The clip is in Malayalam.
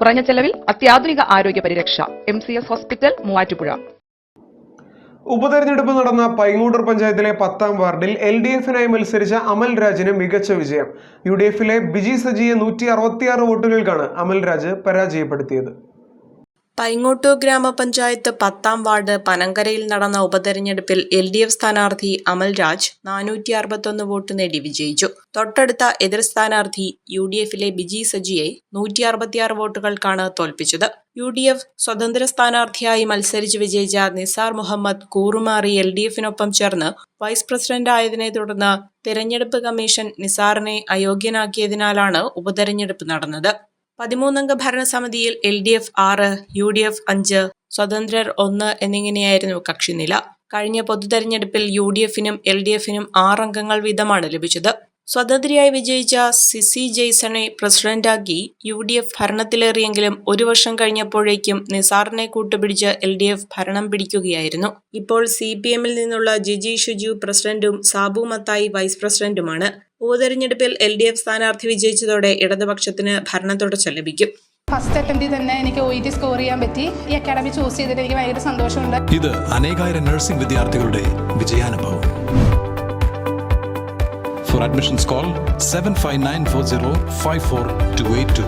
കുറഞ്ഞ ചെലവിൽ അത്യാധുനിക ആരോഗ്യ പരിരക്ഷ. M C S hospital Muvattupuzha. ഉപതെരഞ്ഞെടുപ്പ് നടന്ന പൈങ്ങൂട്ടൂർ പഞ്ചായത്തിലെ പത്താം വാർഡിൽ എൽ ഡി എഫിനായി മത്സരിച്ച അമൽ രാജിന് മികച്ച വിജയം. യു ഡി എഫിലെ ബിജി സജിയെ നൂറ്റി അറുപത്തിയാറ് വോട്ടുകൾക്കാണ് അമൽ രാജ് പരാജയപ്പെടുത്തിയത്. പൈങ്ങോട്ടൂർ ഗ്രാമപഞ്ചായത്ത് പത്താം വാർഡ് പനങ്കരയിൽ നടന്ന ഉപതെരഞ്ഞെടുപ്പിൽ എൽ ഡി എഫ് സ്ഥാനാർത്ഥി അമൽ രാജ് നാനൂറ്റി അറുപത്തൊന്ന് വോട്ട് നേടി വിജയിച്ചു. തൊട്ടടുത്ത എതിർ സ്ഥാനാർത്ഥി യു ഡി എഫിലെ ബിജി സജിയെ നൂറ്റി അറുപത്തിയാറ് വോട്ടുകൾക്കാണ് തോൽപ്പിച്ചത്. യു ഡി എഫ് സ്വതന്ത്ര സ്ഥാനാർത്ഥിയായി മത്സരിച്ച് വിജയിച്ച നിസാർ മുഹമ്മദ് കൂറുമാറി എൽ ഡി എഫിനൊപ്പം ചേർന്ന് വൈസ് പ്രസിഡന്റ് ആയതിനെ തുടർന്ന് തിരഞ്ഞെടുപ്പ് കമ്മീഷൻ നിസാറിനെ അയോഗ്യനാക്കിയതിനാലാണ് ഉപതെരഞ്ഞെടുപ്പ് നടന്നത്. പതിമൂന്നംഗ ഭരണസമിതിയിൽ എൽ ഡി എഫ് ആറ് യു ഡി എഫ് അഞ്ച് സ്വതന്ത്രർ ഒന്ന് എന്നിങ്ങനെയായിരുന്നു കക്ഷിനില. കഴിഞ്ഞ പൊതുതെരഞ്ഞെടുപ്പിൽ യു ഡി എഫിനും എൽ ഡി എഫിനും ആറംഗങ്ങൾ വീതമാണ് ലഭിച്ചത്. സ്വതന്ത്രയായി വിജയിച്ച സിസി ജെയ്സണെ പ്രസിഡന്റാക്കി യു ഡി എഫ് ഭരണത്തിലേറിയെങ്കിലും ഒരു വർഷം കഴിഞ്ഞപ്പോഴേക്കും നിസാറിനെ കൂട്ടുപിടിച്ച് എൽ ഡി എഫ് ഭരണം പിടിക്കുകയായിരുന്നു. ഇപ്പോൾ സി പി എമ്മിൽ നിന്നുള്ള ജിജി ഷുജു പ്രസിഡന്റും സാബു മത്തായി വൈസ് പ്രസിഡന്റുമാണ്. ഉപതെരഞ്ഞെടുപ്പിൽ എൽ ഡി എഫ് സ്ഥാനാർത്ഥി വിജയിച്ചതോടെ ഇടതുപക്ഷത്തിന് ഭരണ തുടർച്ച ലഭിക്കും. ഫസ്റ്റ് അറ്റംപ്റ്റിൽ തന്നെ എനിക്ക് ഒ ഇ ടി സ്കോർ ചെയ്യാൻ പറ്റി. ഈ അക്കാഡമി ചൂസ് ചെയ്തിട്ട് എനിക്ക് ഭയങ്കര സന്തോഷമുണ്ട്. ഇത് അനേകായിരം നഴ്സിംഗ് വിദ്യാർത്ഥികളുടെ വിജയാനുഭവം. For admissions call seven five nine four zero five four two eight two